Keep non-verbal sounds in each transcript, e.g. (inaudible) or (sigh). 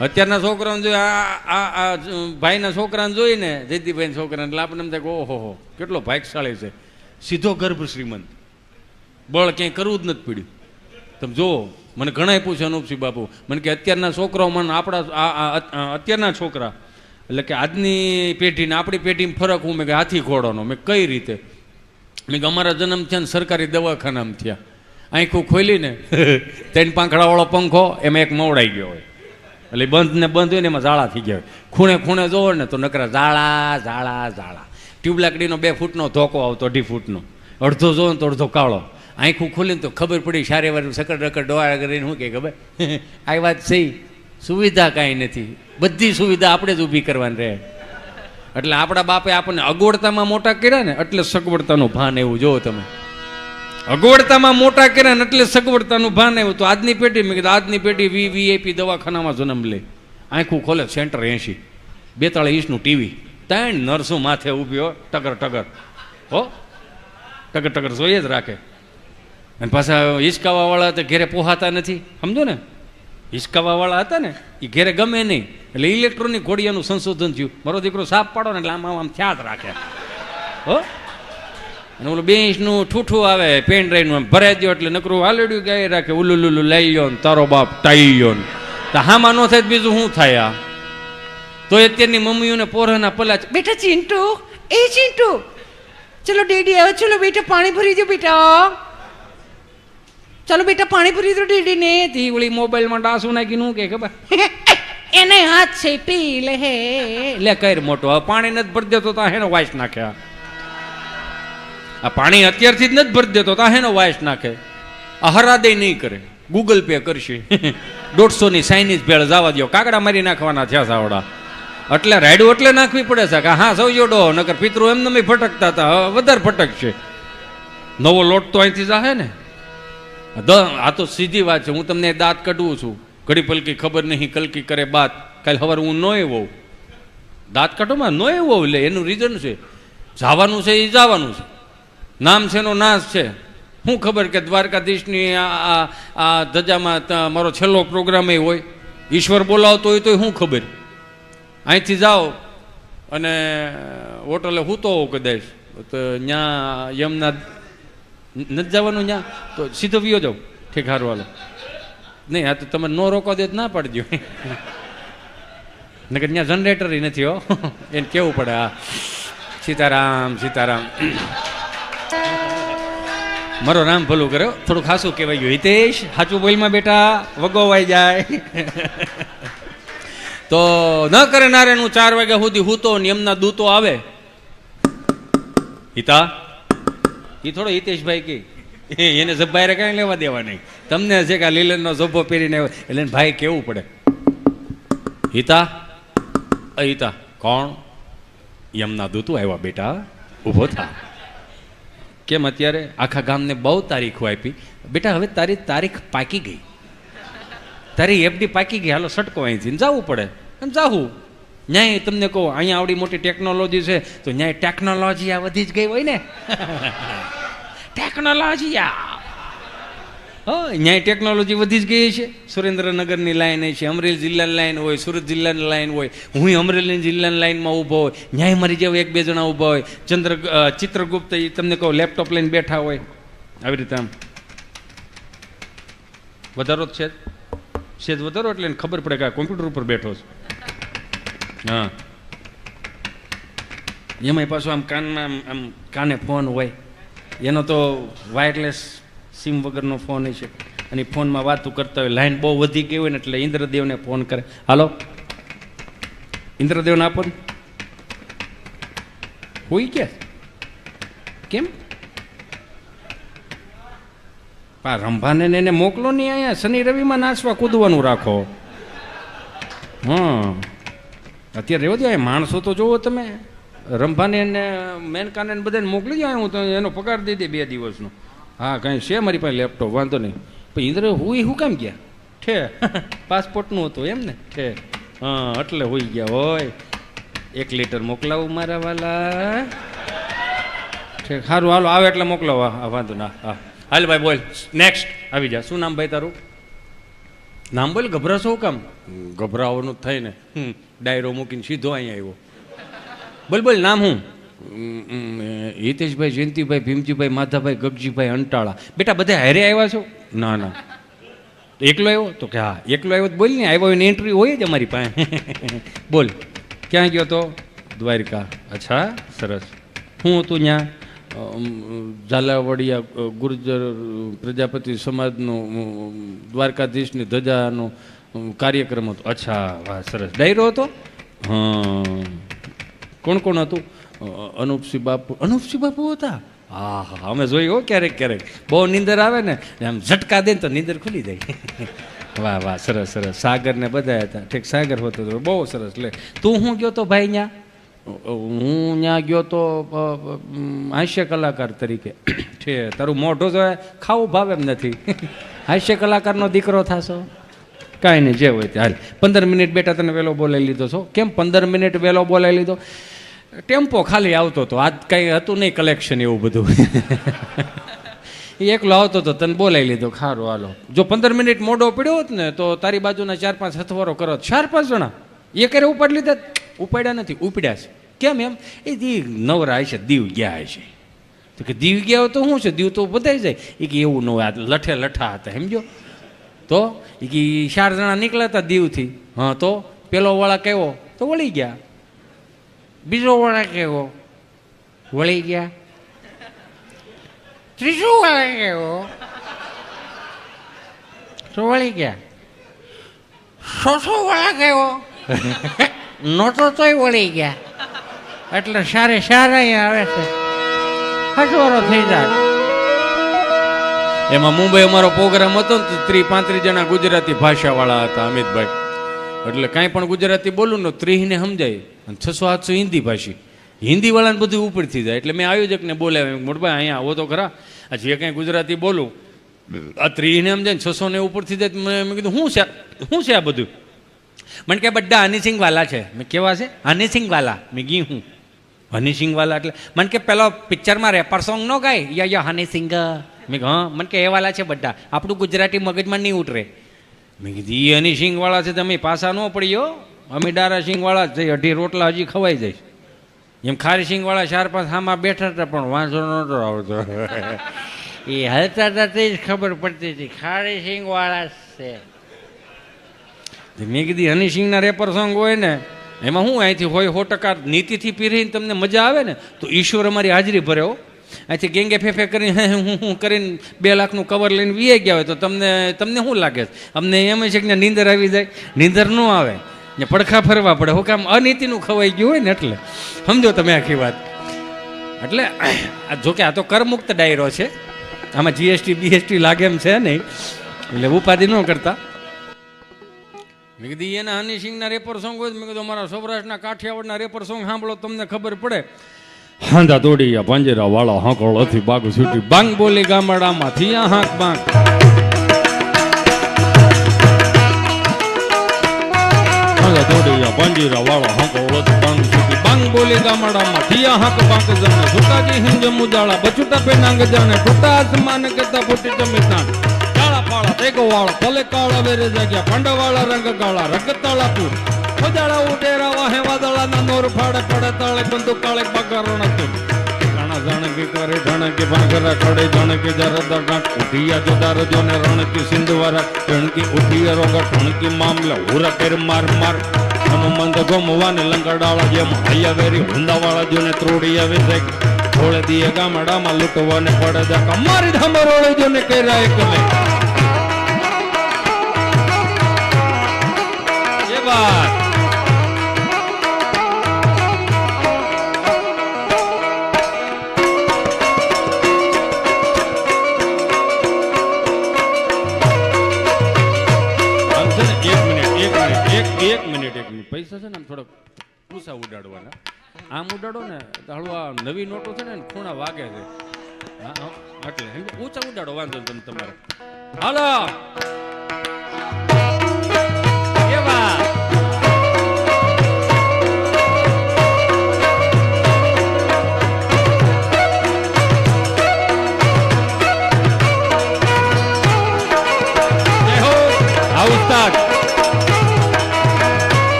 અત્યારના છોકરાઓને જોઈ આ આ ભાઈના છોકરાને જોઈને જયદીભાઈના છોકરાને એટલે આપણને એમ થાય ઓહો હો, કેટલો ભાગશાળી છે. સીધો ગર્ભ શ્રીમંત. બળ ક્યાંય કરવું જ નથી પડ્યું. તમે જુઓ, મને ઘણાય પૂછે, અનુપસિંહ બાપુ, મને કે અત્યારના છોકરાઓ મને આપણા અત્યારના છોકરા, એટલે કે આજની પેઢીને આપણી પેઢીમાં ફરક હું, મેં કે હાથી ઘોડાનો, મેં કઈ રીતે? મેં કે અમારા જન્મ થયા ને સરકારી દવાખાનામાં થયા. આંખું ખોલીને (laughs) ત્રણ પાંખડાવાળો પંખો, એમાં એક મવડાઈ ગયો હોય. એટલે બંધ ને બંધ હોય ને એમાં ઝાડા થઈ ગયા ખૂણે ખૂણે જોવો ને તો નકરા ઝાડા ઝાડા ઝાડા. ટ્યુબલાકડીનો બે ફૂટનો ધોકો આવતો અઢી ફૂટનો. અડધો જોવો ને તો અડધો કાળો. આંખું ખુલીને તો ખબર પડી સારી વાર સકડ રકડ ડોળા કરીને શું કે ખબર? (laughs) આ વાત સહી. સુવિધા કાંઈ નથી. બધી સુવિધા આપણે જ ઊભી કરવાની રહે. એટલે આપણા બાપે આપણને અગવડતામાં મોટા કર્યા ને એટલે સગવડતાનું ભાન એવું જોવો તમે. અગવડતામાં મોટા કર્યા ને એટલે સગવડતાનું ભાન આવ્યું. તો આજની પેઢી, મેં કીધું, આજની પેઢી વી વીઆઈપી દવાખાનામાં જન્મ લે. આંખું ખોલે, સેન્ટર એંશી. બેતાળીસ ઇંચનું ટીવી. ત્રણ નર્સો માથે ઊભી હો, ટગર ટગર. હો? ટગર ટગર જોઈએ જ રાખે. અને પાછા હિસકાવાવાળા તો ઘેરે પોહાતા નથી. સમજો ને? હિસકાવાવાળા હતા ને એ ઘેરે ગમે નહીં. એટલે ઇલેક્ટ્રોનિક ઘોડિયાનું સંશોધન થયું. મારો દીકરો સાફ પાડો ને એટલે આમ આમ થયા રાખે. હો? અને ઓલું બે ઇંચનું ઠૂઠું આવે પેન ડ્રાઈવનું ભરાઈ દો એટલે નકરું હાલડ્યું ગાય રાખે ઉલુલુલું લઈ લ્યો ને તારો બાપ ટાઈ લ્યો ને. તો હામાં ન થાય બીજું શું થાય આ? તો અત્યારની મમ્મીઓને પોરાના પલા. બેટા ચિંટુ એ ચિંટુ ચલો ડેડી આવે ચલો બેટા પાણી ભરી દો બેટા. ચલો બેટા પાણી ભરી દો ડેડી ને તી ઓલી મોબાઈલમાં ડાસું નાખી નું કે ખબર? એને હાથ છે પી લે હે. લે કર મોટો પાણી નથી ભરી દેતો તો હેનો વાઇસ નાખે આ પાણી અત્યારથી જ નથી ભરી દેતો, તો હેનો વાયસ નાખે. આ હરાદે નહીં કરે. ગૂગલ પે કરશે. દોઢસો ની સાઇનીઝ ભેળ જવા દો કાકડા મારી નાખવાના થયા સાવડા. એટલે રાયડું એટલે નાખવી પડે છે કે હા સૌ જોડો નકર પિતૃ એમને ફટકતા હતા. વધારે ફટકશે. નવો લોટ તો અહીંથી જાહે ને. દ, આ તો સીધી વાત છે. હું તમને દાંત કઢવું છું. ઘડી પલકી ખબર નહીં, કલકી કરે બાત કાલ સવારે હું નો એવો. દાંત કાઢોમાં નો એવો એટલે એનું રીઝન છે. જવાનું છે એ જવાનું છે. નામ છે એનો નાશ છે. શું ખબર કે દ્વારકાધીશની આ આ ધજામાં ત- મારો છેલ્લો પ્રોગ્રામ એ હોય. ઈશ્વર બોલાવતો હોય તો શું ખબર. અહીંથી જાઓ અને હોટલે હૂતો હોવ કદાચ. તો ત્યાં યમના નથી જવાનું ત્યાં તો સીધો વિયો જાઉં ઠીક હારવાલો નહીં, આ તો તમે નો રોકો દે ના પાડજો. નકર ત્યાં જનરેટર નથી હો. (laughs) એને કેવું પડે આ? સીતારામ સીતારામ. મારો રામ ભલું કર્યો. થોડું ખાસું કહેવાય ગયું હિતેશ. સાચું બોલમાં બેટા, વગોવાઈ જાય. તો ન કરે નારે હું ચાર વાગ્યા સુધી હૂતો ને એમના દૂતો આવે. હિતા? એ થોડો હિતેશભાઈ કે. એને જબ્બાઈ કાંઈ લેવા દેવા નહીં. તમને છે કે આ લીલનનો જબ્બો પહેરીને એટલે ભાઈ કેવું પડે? હિતા? અહિતા હિતા, કોણ? યમના દૂતું આવ્યા બેટા, ઊભો થા. કેમ અત્યારે આખા ગામને બહુ તારીખો આપી? બેટા, હવે તારી તારીખ પાકી ગઈ. તારી એફડી પાકી ગઈ. હાલો, સટકો અહીંથી. જવું પડે. એમ જાવું ન્યાય તમને કહો, અહીંયા આવડી મોટી ટેકનોલોજી છે, તો ન્યાય ટેકનોલોજી આ વધી જ ગઈ હોય ને. (laughs) ટેકનોલોજી આ. ન્યાય ટેકનોલોજી વધી જ ગઈ છે. સુરેન્દ્રનગરની લાઈન છે, અમરેલી જિલ્લાની લાઈન હોય, સુરત જિલ્લાની લાઈન હોય, હું અમરેલી જિલ્લાની લાઈનમાં ઊભો હોય, ન્યાય મારી જેવા એક બે જણા ઊભા હોય. ચંદ્ર ચિત્રગુપ્ત એ તમને કહો લેપટોપ લઈને બેઠા હોય. આવી રીતે આમ. વધારો જ છે જ. વધારો એટલે ખબર પડે કે આ કોમ્પ્યુટર ઉપર બેઠો છે. હા. એમાંય પાછું આમ કાનમાં આમ કાને ફોન હોય. એનો તો વાયરલેસ સિમ વગરનો ફોન છે અને ફોનમાં વાતું કરતા હોય લાઈન બહુ વધી ગઈ હોય ને એટલે ઇન્દ્રદેવને ફોન કરે. હાલો? ઇન્દ્રદેવને આપો ને. હોઈ ગયા? કેમ? પા રંભાને ને એને મોકલો નહીં અહીંયા, શનિ રવિમાં નાચવા કૂદવાનું રાખો. હા અત્યારે રહેવા દો માણસો તો જોવો તમે. રંભાને ને મેનકાને બધાને મોકલી જાય હું તો એનો પગાર દઈ દે બે દિવસનો. હા કાંઈ છે મારી પાસે લેપટોપ વાંધો નહીં. પણ ઇન્દ્ર હું શું કામ ગયા? ઠે પાસપોર્ટનું હતું એમ ને? ઠે. હા એટલે હોઈ ગયા હોય. એક લીટર મોકલાવું મારા વાલા. ઠે સારું હાલો આવે એટલે મોકલાવો. હા વાંધો ના હા. હાલ ભાઈ બોલ. નેક્સ્ટ આવી જા. શું નામ ભાઈ તારું? નામ બોલ ગભરાશો કામ? ગભરાવાનું જ થાય ને. ડાયરો મૂકીને સીધો અહીંયા આવ્યો. બોલ બોલ નામ હું હિતેશભાઈ, જયંતિભાઈ, ભીમજીભાઈ, માધાભાઈ, ગગજીભાઈ, અંટાળા. બેટા, બધા હારે આવ્યા છો? ના ના. એકલો આવ્યો? તો કે હા, એકલો આવ્યો બોલ ને, આવ્યો એની એન્ટ્રી હોય જ અમારી પાસે. (laughs) બોલ, ક્યાં ગયો તો? દ્વારિકા. અચ્છા, સરસ. હું હતું ત્યાં ઝાલાવાડિયા ગુર્જર, પ્રજાપતિ સમાજનું દ્વારકાધીશની ધજાનો કાર્યક્રમ હતો. અચ્છા, વાહ, સરસ. ડાયરો હતો? હા. કોણ કોણ હતું? અનુપસિંહ બાપુ અનુપસિંહ બાપુ હતા? હા હા અમે જોઈ હો ક્યારેક ક્યારેક. બહુ નીંદર આવે ને આમ ઝટકા દે ને તો નીંદર ખુલી જાય. (laughs) વાહ વાહ, સરસ સરસ. સાગર ને બધા હતા. ઠીક, સાગર હોતો હતો બહુ સરસ. લે, તું હું ગયો તો ભાઈ ત્યાં હું ત્યાં ગયો તો હાસ્ય કલાકાર તરીકે. (coughs) છે તારું મોઢું તો ખાવું ભાવ એમ નથી. (laughs) હાસ્ય કલાકારનો દીકરો થશો? કાંઈ નહીં, જે હોય તે હાલ. પંદર મિનિટ બેટા તને વહેલો બોલાવી લીધો છો? કેમ પંદર મિનિટ વહેલો બોલાવી લીધો? ટેમ્પો ખાલી આવતો હતો. આજ કાંઈ હતું નહીં કલેક્શન એવું બધું. એ (laughs) એકલો આવતો હતો, તને બોલાવી લીધો. ખારું, હાલો. જો પંદર મિનિટ મોડો પડ્યો હોત ને, તો તારી બાજુના ચાર પાંચ હથવારો કરો. ચાર પાંચ જણા. એ કરે ઉપાડ લીધા. ઉપાડ્યા નથી, ઉપડ્યા છે. કેમ એમ? એ દી નવરા છે દીવ ગયા છે તો કે દીવ ગયા તો શું છે? દીવ તો બધાય જાય. એ કે એવું ન હોય લઠે લઠા હતા સમજો તો એ કે ચાર જણા નીકળ્યા હતા દીવથી. હા, તો પેલો વાળા કેવો તો વળી ગયા. બીજો વાળા કેવો? વળી ગયા? ત્રીજો વાળા કેવો? તો વળી ગયા. સોસો વાળા કેવો? નોટો તોય વળી ગયા. એટલે સારે સારા આવે છે. હસવારો થઈ જાય. એમાં મુંબઈ અમારો પ્રોગ્રામ હતો ને, તો ત્રી પાંત્રીસ જણા ગુજરાતી ભાષાવાળા હતા, અમિતભાઈ. એટલે કાંઈ પણ ગુજરાતી બોલું ને ત્રીસને સમજાય. અને છસો આઠસો હિન્દી ભાષી. હિન્દીવાળાને બધું ઉપરથી જાય. એટલે મેં આયોજકને બોલાવ્યા. મોટભાઈ અહીંયા આવો તો ખરા. આ જે કાંઈ ગુજરાતી બોલું, આ ત્રીસને સમજાય ને છસો ને ઉપરથી જાય. મેં કીધું શું છે શું છે આ બધું? મને કે બધા હનીસિંગવાલા છે. મેં કેવા છે? હનીસિંગવાલા મેં ગી હું. હનીસિંગવાલા એટલે મને કે પેલો પિક્ચરમાં રેપર સોંગ નો ગાય? યા યા હનીસિંગ મેં હા. મને કે એ વાલા છે બધા આપણું ગુજરાતી મગજમાં નહીં ઉતરે. મેં કીધું એ હની સિંગવાળા છે, તમે પાસા ન પડ્યો? અમે ડારા સિંગવાળા જ થઈ અઢી રોટલા હજી ખવાઈ જઈશ એમ ખારી સિંગવાળા ચાર પાંચ સામા બેઠા હતા, પણ વાંધો નહોતો આવતો. (laughs) એ હલતા તે જ ખબર પડતી હતી, ખારી સિંગવાળા છે. મેં કીધી, હની સિંગના રેપર સોંગ હોય ને, એમાં હું અહીંથી હોય, સો નીતિથી પીરીને તમને મજા આવે ને, તો ઈશ્વર અમારી હાજરી ભરે હો. અહીંથી ગેંગે ફેફે કરીને હું હું કરીને બે લાખનું કવર લઈને વીએ ગયા હોય તો તમને તમને શું લાગે? અમને એમ છે કે નીંદર આવી જાય. નીંદર ન આવે. ને પડખા ફરવા પડે. હું કામ અનીતિનું ખવાઈ ગયું હોય ને એટલે. સમજો તમે આખી વાત. એટલે જોકે આ તો કરમુક્ત ડાયરો છે. આમાં જીએસટી બીએસટી લાગે એમ છે નહીં. એટલે ઉપાધિ ન કરતા. મેં કીધું એના હનીસિંગના રેપર સોંગ હોય મેં કીધું, અમારા સૌરાષ્ટ્રના કાઠિયાવાડના રેપર સોંગ સાંભળો તમને ખબર પડે. હાંધા તોડી પાંજરા વાળા હાંકોળથી બાગ છૂટી બાંગ બોલી ગામડામાંથી આ હાંક બાંગ હાંધા તોડી પાંજરા વાળા હાંકોળથી બાંગ છૂટી બાંગ બોલી ગામડામાંથી આ હાંક બાંગ જમે સુકાજી હિંજ મુજાળા બચુટા પેનાંગ જાણે ટૂટા આસમાન કેતા ફૂટી જમીતાન કાળા પાળા તેગો વાળા ભલે કાળા વેરે જાગ્યા પાંડવાળા રંગ કાળા રગતાળા પૂર ખોજાળા ઉડેરા વાહે વાદળાના નોર ફાડે પડે તાળે બંદૂક કાળે બગારો તું ઘણા જાણકી કરે, જાણકી ભાગરા ખડે, જાણકી જરદા ગાંઠ ઉઠિયા જુદાર જોને રણકી સિંધવારા ઘણકી ઉઠિયા રોગા ટણકી મામલા હુરા કેર માર માર. હનુમંત ગોમવાને લંગડાળા જેમ હૈયા વેરી હુંદાવાળા જોને ત્રોડિયા વિશે થોડે દીએ ગામડામાં લૂંટવાને પડે જાકા મારી ધામરોળે જોને કેરા એક લે. એ વાત. આમ ઉડાડો ને તો આ નવી નોટો છે ને ખૂણા વાગે છે. એટલે ઊંચા ઉડાડો, વાંધો તમે તમારે. હાલો! કેવા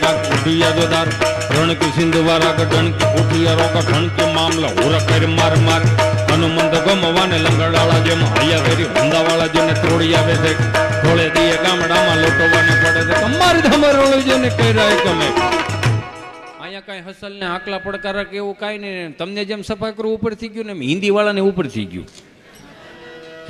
જાણકી જારા જાગા ઉઠિયા જોદાર રણકી સિંધુ વારા ગણકી ઉઠિયા રોકા ઠણકી મામલા હુરા કરી માર માર. હનુમંત ગમવાને લંગડાળા જેમ હૈયા ફેરી હંદાવાળા જેને તોડી આવે છે. થોડે દીએ ગામડામાં લોટવાને પડે છે. તમારી ધમરોળી જેને કર્યા ગમે. અહીંયા કાંઈ હસલ ને આકલા પડકારા કે એવું કાંઈ નહીં. તમને જેમ સફાઈ કરવું ઉપર થઈ ગયું ને એમ હિન્દી વાળાને ઉપર થઈ ગયું.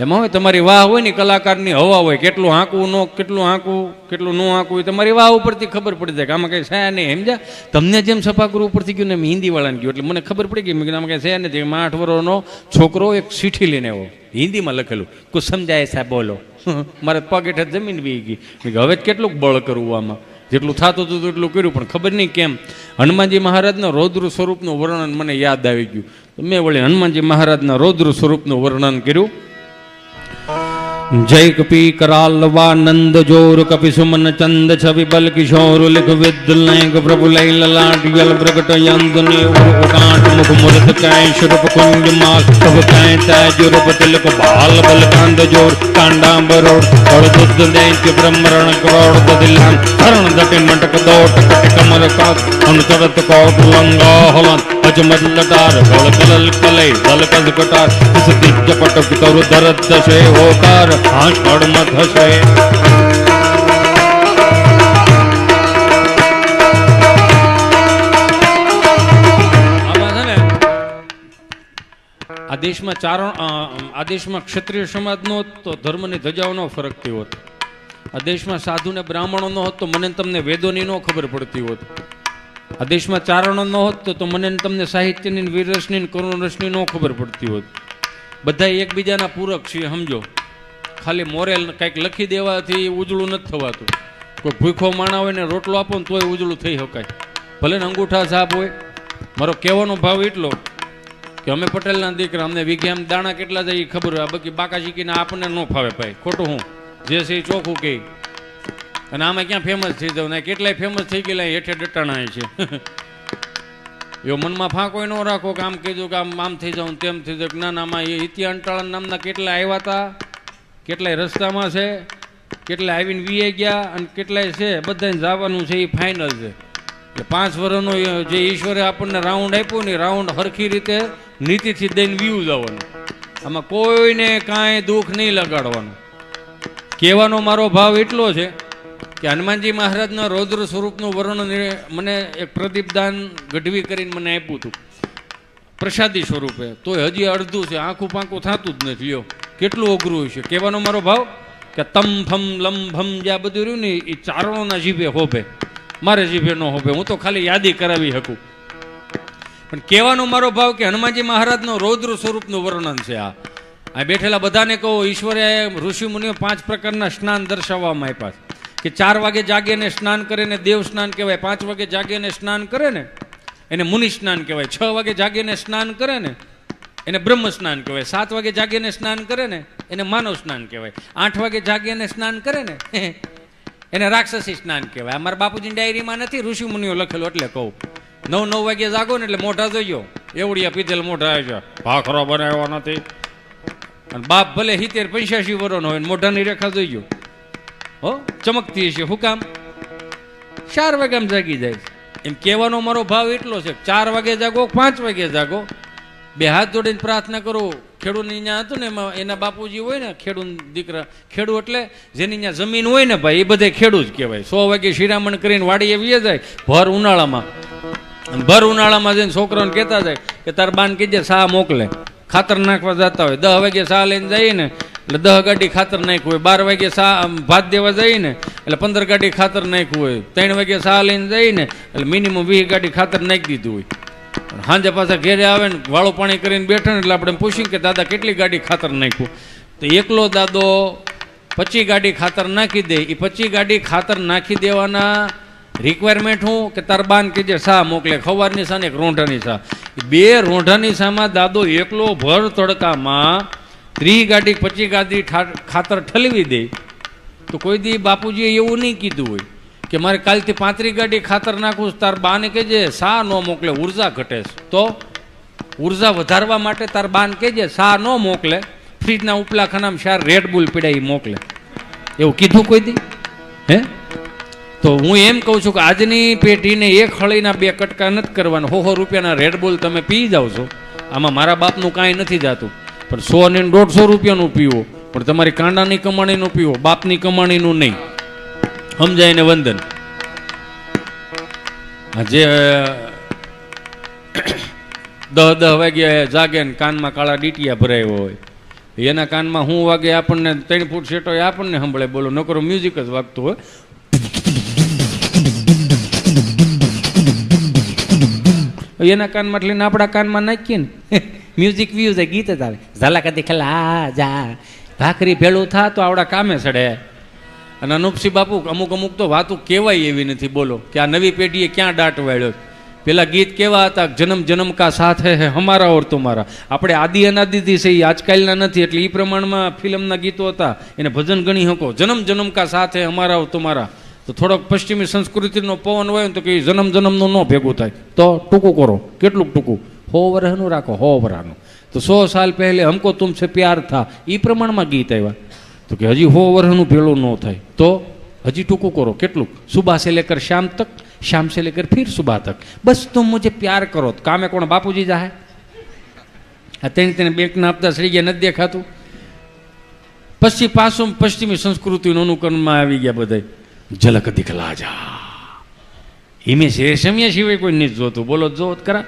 એમાં હોય તમારી વાહ હોય ને કલાકારની હવા હોય, કેટલું હાંકવું ન, કેટલું હાંકવું, કેટલું ન હાંકવું, એ તમારી વાહ ઉપરથી ખબર પડી જાય કે આમાં કંઈ છે નહીં. સમજ્યા તમને જેમ સફાગૃહ ઉપરથી ગયું ને એમ હિન્દીવાળાને ગયું. એટલે મને ખબર પડી ગઈ, મેં આમાં કંઈ છે નથી એમાં આઠ વર્ષનો છોકરો એક ચીઠી લઈને આવ્યો. હિન્દીમાં લખેલું, કુછ સમજાય સાહેબ બોલો. (laughs) મારે પગ હેઠળ જમીન બી ગઈ. કે હવે કેટલું બળ કરવું આમાં? જેટલું થતું હતું એટલું કર્યું, પણ ખબર નહીં કેમ. હનુમાનજી મહારાજના રૌદ્ર સ્વરૂપનું વર્ણન મને યાદ આવી ગયું. મેં વળી હનુમાનજી મહારાજના રૌદ્ર સ્વરૂપનું વર્ણન કર્યું. જય કપી કરાલવા નંદ જોર કપી સુમન ચંદ, છવિ બલ કિશોર, લિખ વિદ્યલય પ્રભુ લઈ લલાટ યલ પ્રગટ યંદ ને ઉકાંટ મુખ મુરત કાય શુરપ કુંજ માલ તબ કાય તાજ રૂપ તિલક બાલ બલ કાંદ જોર કાંડા બરોડ ઓળ દુદ્ધ દૈત્ય બ્રહ્મરણ, કરોડ દદિલાન હરણ દટે મટક દોટ, કટ કમર કાત અન ચડત કોટ, લંગા હલન અજમદ લટાર, ગળ કલલ કલય, દલ કદ કટાર ઇસ દિજ્જ પટક તરુ દરદ દશે હોકાર હાશ થશે. દેશમાં ચારણ આ દેશમાં ક્ષત્રિય સમાજનો હોત તો ધર્મની ધજાઓનો ફરક થયો હોત. ને બ્રાહ્મણો નો હોત તો મને તમને વેદોની નો ખબર પડતી હોત. આ દેશમાં ચારણો ન હોત તો મને તમને સાહિત્યની વીરરસની કરુણરસની નો ખબર પડતી હોત. બધા એકબીજાના પૂરક છીએ, સમજો. ખાલી મોરેલ કંઈક લખી દેવાથી ઉજળું નથી થવાતું. કોઈ ભૂખો માણા હોય ને રોટલો આપો ને તોય ઉજળું થઈ શકાય. ભલે ને અંગૂઠા સાપ હોય. મારો કહેવાનો ભાવ એટલો કે અમે પટેલના દીકરા, અમને વિજ્ઞાન દાણા કેટલા જાય એ ખબર હોય. બાકી બાકા શીખીને આપણને ન ફાવે ભાઈ. ખોટું હું. જે છે એ ચોખ્ખું કહે અને આમાં ક્યાં ફેમસ થઈ જાવ ને કેટલાય ફેમસ થઈ ગયેલા હેઠે ડટાણા છે. (laughs) એવો મનમાં ફાંકો ન રાખો કે આમ કીધું કે આમ આમ થઈ જાઉં તેમ થઈ જાઉં. ના ના, આમાં એ ઇતિહાન ટાળા નામના કેટલા આવ્યા હતા કેટલાય રસ્તામાં છે, કેટલાય આવીને વીએ ગયા અને કેટલાય છે બધાને જવાનું છે, એ ફાઇનલ છે. એટલે પાંચ વર્ષનો જે ઈશ્વરે આપણને રાઉન્ડ આપ્યું ને રાઉન્ડ હરખી રીતે નીતિથી દઈને વ્યૂ જવાનું. આમાં કોઈને કાંઈ દુઃખ નહીં લગાડવાનું. કહેવાનો મારો ભાવ એટલો છે કે હનુમાનજી મહારાજના રૌદ્ર સ્વરૂપનું વર્ણન મને એક પ્રદીપદાન ગઢવી કરીને મને આપ્યું હતું. પ્રસાદી સ્વરૂપે. તોય હજી અડધું છે, આખું પાંખું થતું જ નથી, લ્યો. કેટલું અઘરું છે? કહેવાનો મારો ભાવ કે તમ ફમ લમ ભમ જે આ બધું રહ્યું ને એ ચારણોના જીભે હોભે. મારે જીભે ન હોભે, હું તો ખાલી યાદી કરાવી શકું. પણ કહેવાનો મારો ભાવ કે હનુમાનજી મહારાજનો રૌદ્ર સ્વરૂપનું વર્ણન છે આ. આ બેઠેલા બધાને કહો, ઈશ્વરે ઋષિ મુનિઓ પાંચ પ્રકારના સ્નાન દર્શાવવામાં આપ્યા છે. કે ચાર વાગે જાગે ને સ્નાન કરે ને દેવ સ્નાન કહેવાય, પાંચ વાગે જાગે ને સ્નાન કરે ને, એને મુનિ સ્નાન કહેવાય, છ વાગે જાગે ને સ્નાન કરે ને એને બ્રહ્મ સ્નાન કહેવાય. સાત વાગે જાગીને સ્નાન કરે ને, એને માનવ સ્નાન કહેવાય. આઠ વાગે જાગીને સ્નાન કરે ને, (laughs) એને રાક્ષસી સ્નાન કહેવાય. અમારા બાપુજીની ડાયરીમાં નથી ઋષિ મુનિઓ લખેલું એટલે કહું. નવ નવ વાગે જાગો ને એટલે મોઢા જોઈયો એવડિયા પીધેલ મોઢા આવે ભાખરો બનાવ્યો નથી. અને બાપ ભલે સિત્તેર, પંચ્યાસી વર્ષનો હોય મોઢાની રેખા જોઈજો હો, ચમકતી હશે. હું કામ? ચાર આમ જાગી જાય એમ કહેવાનો મારો ભાવ એટલો છે ચાર વાગે જાગો, પાંચ વાગે જાગો. બે હાથ જોડીને પ્રાર્થના કરો. ખેડૂતની ત્યાં હતું ને એમાં એના બાપુજી હોય ને ખેડૂત દીકરા, ખેડૂત એટલે જેની ત્યાં જમીન હોય ને ભાઈ, એ બધે ખેડૂત જ કહેવાય. સો વાગે શિરામણ કરીને વાડીએ વીએ જાય, ભર ઉનાળામાં. ભર ઉનાળામાં જઈને છોકરાઓને કહેતા જાય કે તાર બાન કીજે સા મોકલે. ખાતર નાખવા જતા હોય. દસ વાગે સા લઈને જઈએ ને એટલે દહ ગાડી ખાતર નાખ્યું હોય. બાર વાગે સા ભાત દેવા જઈએ ને એટલે પંદર ગાડી ખાતર નાખ્યું હોય. ત્રણ વાગે સા લઈને જઈએ ને એટલે મિનિમમ વીસ ગાડી ખાતર નાખી દીધું હોય. સાંજે પાછા ઘેરે આવે ને વાળું પાણી કરીને બેઠા એટલે આપણે પૂછ્યું કે દાદા કેટલી ગાડી ખાતર નાખ્યું તો એકલો દાદો પચી ગાડી ખાતર નાખી દે. એ પચી ગાડી ખાતર નાખી દેવાના રિક્વાયરમેન્ટ હું કે તાર બાન કે જે સા મોકલે? ખવારની સા ને એક રોંઢાની સા? બે રોંઢાની સામાં દાદો એકલો ભર તડકામાં ત્રીસ ગાડી પચી ગાડી ખાતર ઠલવી દે. તો કોઈ દી બાપુજીએ એવું નહીં કીધું હોય. કે મારે કાલથી પાંત્રી ગાડી ખાતર નાખું તાર બાને કહેજે, સા ન મોકલે, ઊર્જા ઘટે છે. તો ઊર્જા વધારવા માટે તાર બાન કહેજે, સા ન મોકલે, ફ્રીજના ઉપલા ખાનામાં શાર રેડ બુલ પીડા એ મોકલે. એવું કીધું કોઈ દી? હે? તો હું એમ કહું છું કે આજની પેઢીને એક હળીના બે કટકા નથી કરવાના. હો હો, રૂપિયાના રેડ બુલ તમે પી જાઓ છો. આમાં મારા બાપનું કાંઈ નથી જાતું. પણ સો ને દોઢસો રૂપિયાનું પીવો. પણ તમારી કાંડાની કમાણીનું પીવો, બાપની કમાણીનું નહીં. સમજાય ને વંદન જે દહ દહ વાગ્યા જાગે ને કાનમાં કાળા ડીટિયા ભરાયો હોય. એના કાનમાં હું વાગે આપણને ત્રણ ફૂટ શેટો આપણને સંભળે બોલો, નકરો મ્યુઝિક જ વાગતું હોય. એના કાનમાં લઈને આપણા કાનમાં નાખીએ ને. મ્યુઝિક વ્યૂઝ ગીત જ આવે. ઝાલા કદી ખલા જા, ભાખરી ભેળું થા તો આવડા કામે ચડે. અને અનુપસિંહ બાપુ, અમુક અમુક તો વાતો કહેવાય એવી નથી, બોલો, કે આ નવી પેઢીએ ક્યાં દાટ વાળ્યો પેલા ગીત કેવા હતા? જન્મ જન્મ કા સાથ હે હમારા ઓર તમારા આપણે આદિ અનાદિથી છે એ આજકાલના નથી, એટલે એ પ્રમાણમાં ફિલ્મના ગીતો હતા. એને ભજન ગણી શકો જન્મ જન્મ કા સાથ હમારા ઓર તમારા તો થોડોક પશ્ચિમી સંસ્કૃતિનો પવન હોય ને તો કે જન્મ જન્મનું ન ભેગું થાય. તો ટૂંકું કરો. કેટલું ટૂંકું? હો વરહનું રાખો હો વરાનું તો સો સાલ પહેલે, હમકો તુમસે પ્યાર થા. એ પ્રમાણમાં ગીત આવ્યા. તો કે હજી હો વર્ષનું ભેળું ન થાય. તો હજી ટૂંકું કરો. કેટલું? સુબહ સે લેકર શ્યામ તક શામ સે લેકર ફિર સુબહ તક. બસ તો મુજે પ્યાર કરો. કામે કોણ બાપુજી જાહે? આ તેને તેને બેંકના આપતા સડી ગયા, નથી દેખાતું. પછી પાછું પશ્ચિમી સંસ્કૃતિનું અનુકરણમાં આવી ગયા બધા ઝલક દિખલા જા. હિમેશ રેશમિયા સિવાય કોઈ નથી જોતું. બોલો, જોત કરા.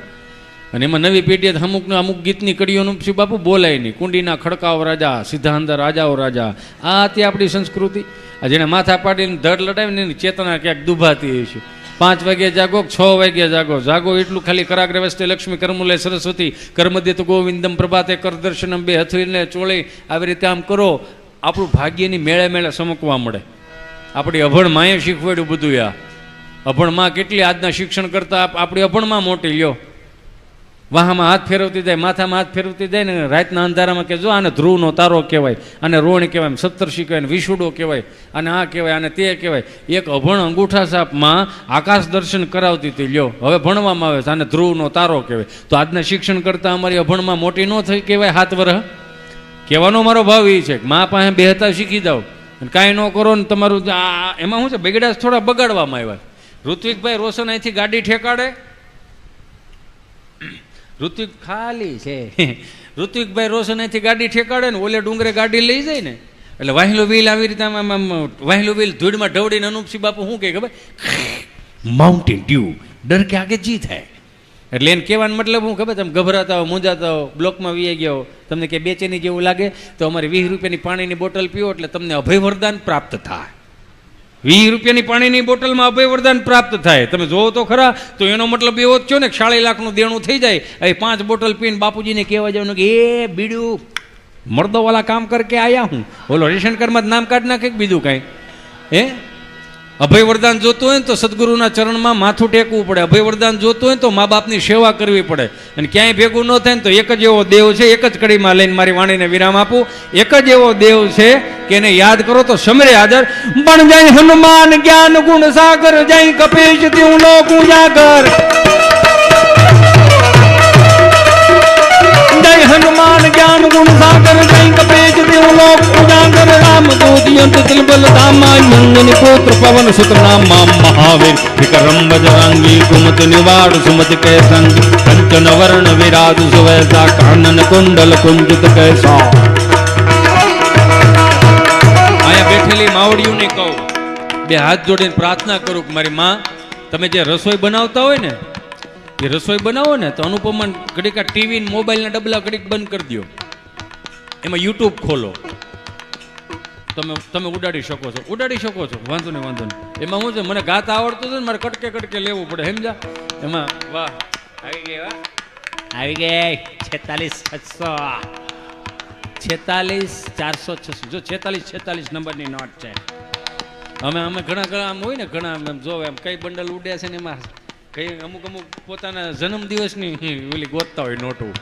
અને એમાં નવી પેઢીએ તો અમુક ગીતની કડીઓનું શિવ બાપુ બોલાય નહીં. કુંડીના ખડકાઓ રાજા સિદ્ધાંત રાજાઓ રાજા. આ હતી આપણી સંસ્કૃતિ. જેને માથા પાડીને ધડ લડાવીને એની ચેતના ક્યાંક દુભાતી હોય છે પાંચ વાગે જાગો છ વાગે જાગો? જાગો એટલું ખાલી કરાગ્ર વસ્તે લક્ષ્મી કરમુલે સરસ્વતી. કર્મદિત ગોવિંદમ પ્રભાતે કર દર્શનમ બે હથવીને ચોળે. આવી રીતે આમ કરો. આપણું ભાગ્યની મેળે મેળે સમકવા મળે. આપણી અભણ માએ શીખવાડ્યું બધું આ અભણમાં કેટલી આજના શિક્ષણ કરતા આપ- આપણી અભણમાં મોટી લ્યો. વાહામાં હાથ ફેરવતી જાય, માથામાં હાથ ફેરવતી જાય ને રાતના અંધારામાં કે જો આને ધ્રુવનો તારો કહેવાય, અને રોણ કહેવાય, સપ્તર્ષિ કહેવાય વિશુડો કહેવાય, અને આ કહેવાય, અને તે કહેવાય. એક અભણ અંગૂઠા સાપમાં આકાશ દર્શન કરાવતી હતી, લ્યો, હવે ભણવામાં આવે છે, આને ધ્રુવનો તારો કહેવાય. તો આજના શિક્ષણ કરતાં અમારી અભણમાં મોટી ન થઈ કહેવાય હાથ વરહ? કહેવાનો મારો ભાવ એ છે કે મા પાસે બેહતા શીખી જાઓ. કાંઈ ન કરો ને તમારું એમાં શું છે? બગડ્યા થોડા બગાડવામાં આવ્યા. ઋત્વિકભાઈ રોશન અહીંથી ગાડી ઠેકાડે ઋત્વિક ખાલી છે. (laughs) ઋત્વિકભાઈ રોશન ગાડી ઠેકાડે ને ઓલે ડુંગરે ગાડી લઈ જાય ને. એટલે વાહિલો વ્હીલ આવી રીતે આમ આમ વાહિલો વાહેલો ધૂળમાં ઢવડીને અનુપસિંહ બાપુ શું કહે ખબર? (laughs) માઉન્ટેન ડ્યુ ડર કે આગે જીત થાય. એટલે એને કહેવાનો મતલબ હું ખબર? તમે ગભરાતા હો, મૂંઝાતા હો, બ્લોકમાં વી ગયા તમને કે બેચેની જેવું લાગે? તો અમારી વીસ રૂપિયાની પાણીની બોટલ પીઓ એટલે તમને અભય વરદાન પ્રાપ્ત થાય. વીસ રૂપિયાની પાણીની બોટલમાં અભય વરદાન પ્રાપ્ત થાય. તમે જોવો તો ખરા, તો એનો મતલબ એવો જ છો ને સાડી લાખનું દેણું થઈ જાય. એ પાંચ બોટલ પીને બાપુજીને કહેવા જવાનું કે, એ બીડું, મર્દોવાલા કામ કરકે આયા હું? ઓલો રેશન કાર્ડમાં જ નામ કાઢ નાખે કે બીજું કાંઈ? હે? અભય વરદાન જોતું હોય ને તો સદગુરુના ચરણમાં માથું ટેકવું પડે. અભય વરદાન જોતું હોય તો મા બાપની સેવા કરવી પડે. અને ક્યાંય ભેગું ન થાય ને તો એક જ એવો દેવ છે, એક જ કડીમાં લઈને મારી વાણીને વિરામ આપું. એક જ એવો દેવ છે કે એને યાદ કરો તો સમરે હાજર. પણ જય હનુમાન જ્ઞાન ગુણ સાગર, જય કપીશ ત્યું લોક ઉજાગર જય હનુમાન જ્ઞાન ગુણ સાગર, જય કપીશ ઉજાગર રામ દૂતિયંત તિલબલ ધામા મંગની પુત્ર પવન સુત નામ વર્ણ વિરાજ સુવૈસા, કાનન કુંડલ કુંજિત કૈસા. અહીંયા કહું, બે હાથ જોડીને પ્રાર્થના કરું મારી માં, તમે જે રસોઈ બનાવતા હોય ને, એ રસોઈ બનાવો ને, તો અનુપમન ઘડીકા ટીવી ને મોબાઈલના ડબલા ઘડીક બંધ કરી દો એમાં યુટ્યુબ ખોલો. તમે તમે ઉડાડી શકો છો. ઉડાડી શકો છો. વાંધો નહીં વાંધો નહીં. એમાં શું છે, મને ગાતા આવડતું હતું ને, મારે કટકે કટકે લેવું પડે સમજા એમાં, વાહ. આવી ગઈ, વાહ. આવી ગઈ. છેતાલીસ, છસો. છેતાલીસ, ચારસો, છસો. જો, છેતાલીસ છેતાલીસ નંબરની નોટ છે. અમે અમે ઘણા ઘણા આમ હોય ને, ઘણા આમ જોવે એમ કઈ બંડલ ઉડ્યા છે ને એમાં. કઈ અમુક અમુક પોતાના જન્મદિવસની ઓલી ગોતતા હોય નોટો.